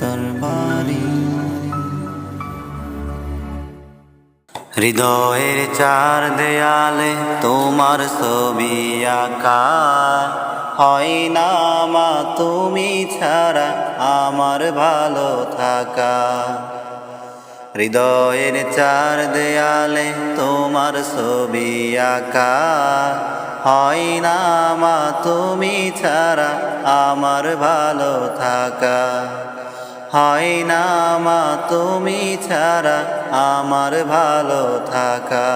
তোর বাড়ি। হৃদয়ের চার দেয়ালে তোমার ছবি আঁকা। হয় না মা, তুমি ছাড়া আমার ভালো থাকা। হৃদয়ের চার দেয়ালে তোমার ছবি আঁকা। হয় না মা, তুমি ছাড়া আমার ভালো থাকা। হয় না মা, তুমি ছাড়া আমার ভালো থাকা।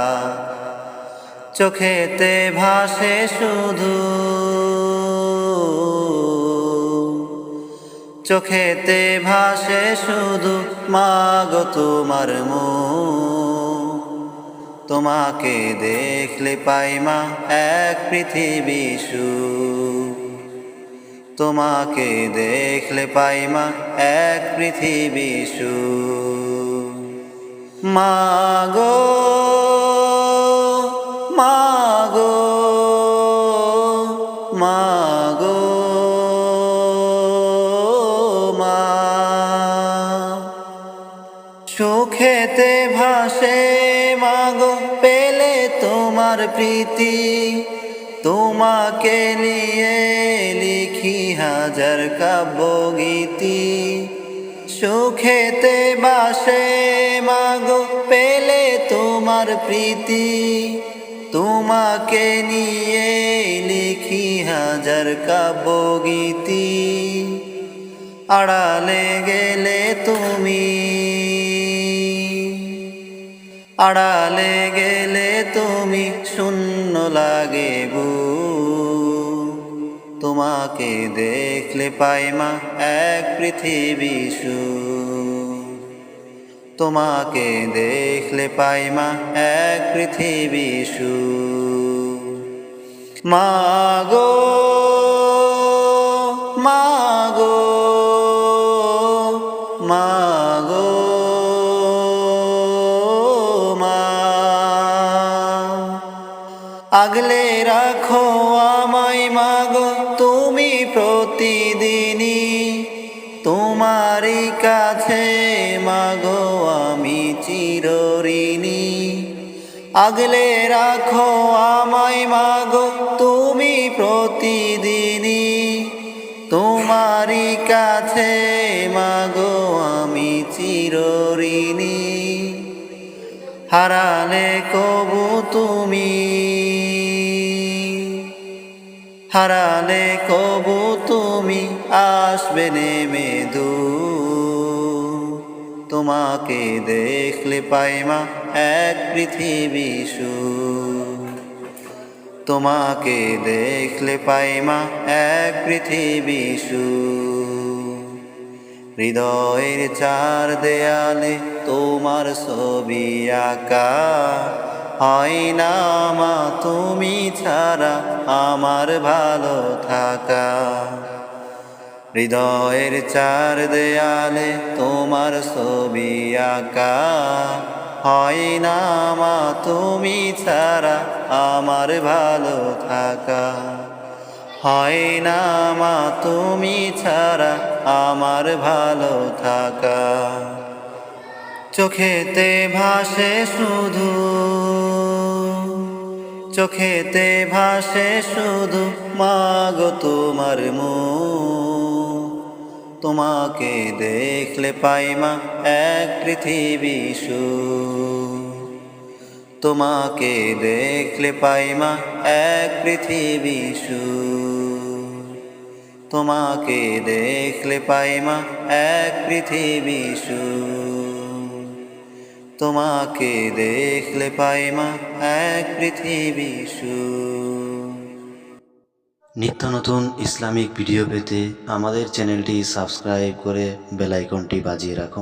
চোখেতে ভাসে শুধু, চোখেতে ভাসে শুধু মাগো তোমার মু তোমাকে দেখলে পাই মা, এক পৃথিবী সুখ। তোমাকে দেখলে পাই মা, এক পৃথিবী সুখ মাগো মাগো মাগো মা সুখেতে ভাসে মাগো পেলে তোমার প্রীতি। তোমাকে নিয়ে লিখি হাজার কাব্য গীতি সুখেতে বাসে মাগো পেলে তোমার প্রীতি। তোমাকে নিয়ে লিখি হাজার কাব্য গীতি আড়ালে গেলে তুমি, আড়ালে গেলে তুমি, শূন্য লাগে বু তোমাকে দেখলে পাই মা, এক পৃথিবী সু তোমাকে দেখলে পাই মা, এক পৃথিবী সু মাগো মাগো মাগো মা আগলে রাখো আমায় মাগো প্রতিদিনই তোমারই কাছে, মাগো, আমি চিরঋণী। আগলে রাখো আমায়, মাগো, তুমি প্রতিদিনই তোমারই কাছে, মাগো, আমি চিরঋণী। হারালে কবু তুমি। হারালে কবু তুমি আসবে নেমে দু তোমাকে দেখলে পাইমা এক পৃথিবী সু তোমাকে দেখলে পাইমা এক পৃথিবী সু হৃদয়ের চার দেয়ালে তোমার ছবি আঁকা। হয় না মা, তুমি ছাড়া আমার ভালো থাকা। হৃদয়ের চার দেয়ালে তোমার ছবি আঁকা। হয় না মা, তুমি ছাড়া আমার ভালো থাকা। হয় না মা, তুমি ছাড়া আমার ভালো থাকা। চোখেতে ভাসে শুধু, চোখেতে ভাসে শুধু মাগো তোমার মুখ। তোমাকে দেখলে পাই মা এক পৃথিবী সুখ। তোমাকে দেখলে পাই মা এক পৃথিবী সুখ। তোমাকে দেখলে পাই মা এক পৃথিবী সুখ। তোমাকে দেখলে পাই মা এক পৃথিবী সু নিত্য নতুন ইসলামিক ভিডিও পেতে আমাদের চ্যানেলটি সাবস্ক্রাইব করে বেলাইকনটি বাজিয়ে রাখুন।